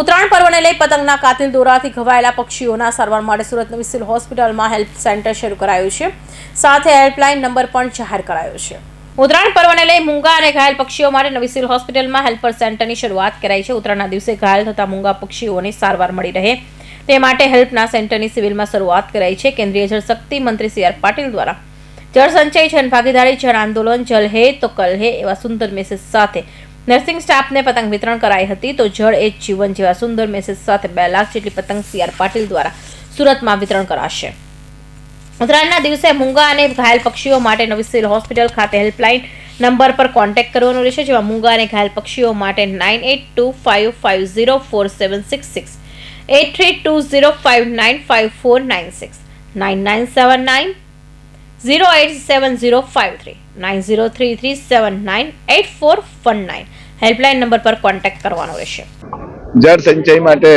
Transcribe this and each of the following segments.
ઉત્તરાયણ પર્વને લઈ પતંગના કાતિલ દોરાથી ઘવાયેલા પક્ષીઓના સારવાર માટે સુરત નવી સિવિલ હોસ્પિટલમાં હેલ્પ સેન્ટર શરૂ કરાયું છે. સાથે હેલ્પલાઇન નંબર પણ જાહેર કરાયો છે. ઉત્તરાયણ પર્વને લઈ મૂંગા અને ઘાયલ પક્ષીઓ માટે નવી સિવિલ હોસ્પિટલમાં હેલ્પર સેન્ટરની શરૂઆત કરાઈ છે. ઉત્તરાયણના દિવસે ઘાયલ થતા મૂંગા પક્ષીઓની સારવાર મળી રહે. તે માટે હેલ્પના સેન્ટરની સિવિલમાં શરૂઆત કરાઈ છે. કેન્દ્રીય જળશક્તિ મંત્રી સી આર પાટીલ દ્વારા જળ સંચય જન ભાગીદારી જન આંદોલન, જલ હે તો કલ હે એવા સુંદર મેસેજ સાથે નર્સિંગ સ્ટાફને પતંગ વિતરણ કરાઈ હતી તો જળ એ જીવન જેવા સુંદર મેસેજ સાથે બે લાખ જેટલી પતંગ સી આર પાટીલ દ્વારા સુરતમાં વિતરણ કરાશે. ઉત્તરાયણના દિવસે મૂંગા અને ઘાયલ પક્ષીઓ માટે નવી સિવિલ હોસ્પિટલ ખાતે હેલ્પલાઇન નંબર પર કોન્ટેક્ટ કરવાનો રહેશે, જેમાં મૂંગા અને ઘાયલ પક્ષીઓ માટે nine eight two five five zero four seven six six eight three two zero five nine five four nine six nine nine seven nine zero eight seven zero five three nine zero three three seven nine eight four one nine helpline number પર contact કરવાનો રહેશે. જળ સંચય માટે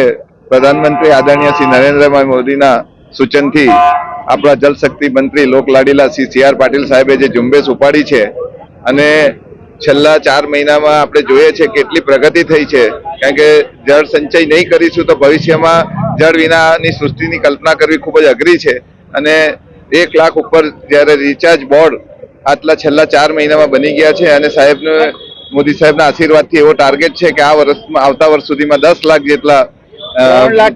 પ્રધાનમંત્રી આદરણીય શ્રી નરેન્દ્રભાઈ મોદીના સૂચનથી આપણા જલશક્તિ મંત્રી લોકલાડીલા શ્રી સી આર પાટીલ સાહેબે જે ઝુંબેશ ઉપાડી છે અને છેલ્લા ચાર મહિનામાં આપણે જોઈએ છે કેટલી પ્રગતિ થઈ છે. કારણ કે જળ સંચય નહીં કરીશું તો ભવિષ્યમાં જળ વિનાની સૃષ્ટિની કલ્પના કરવી ખૂબ જ અઘરી છે અને એક લાખ ઉપર જ્યારે રિચાર્જ બોર્ડ આટલા છેલ્લા ચાર મહિનામાં બની ગયા છે અને સાહેબને મોદી સાહેબના આશીર્વાદથી એવો ટાર્ગેટ છે કે આ વર્ષમાં આવતા વર્ષ સુધીમાં દસ લાખ જેટલા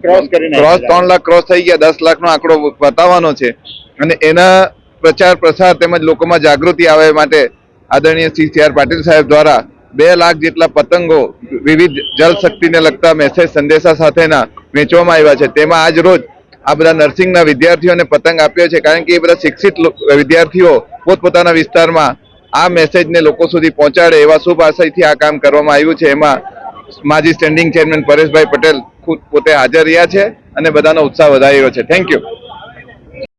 ક્રોસ ત્રણ લાખ ક્રોસ થઈ ગયા દસ લાખનો આંકડો બતાવવાનો છે. અને એના પ્રચાર પ્રસાર તેમજ લોકોમાં જાગૃતિ આવે માટે આદરણીય શ્રી સી આર પાટીલ સાહેબ દ્વારા બે લાખ જેટલા પતંગો વિવિધ જળ શક્તિને લગતા મેસેજ સંદેશા સાથેના વેચવામાં આવ્યા છે. તેમાં આજ રોજ આ બધા નર્સિંગના વિદ્યાર્થીઓને પતંગ આપ્યો છે કારણ કે એ બધા શિક્ષિત વિદ્યાર્થીઓ પોતપોતાના વિસ્તારમાં આ મેસેજને લોકો સુધી પહોંચાડે એવા શુભ આશયથી આ કામ કરવામાં આવ્યું છે. એમાં માજી સ્ટેન્ડિંગ ચેરમેન પરેશભાઈ પટેલ ખુદ પોતે હાજર રહ્યા છે અને બધાનો ઉત્સાહ વધાર્યો છે. Thank you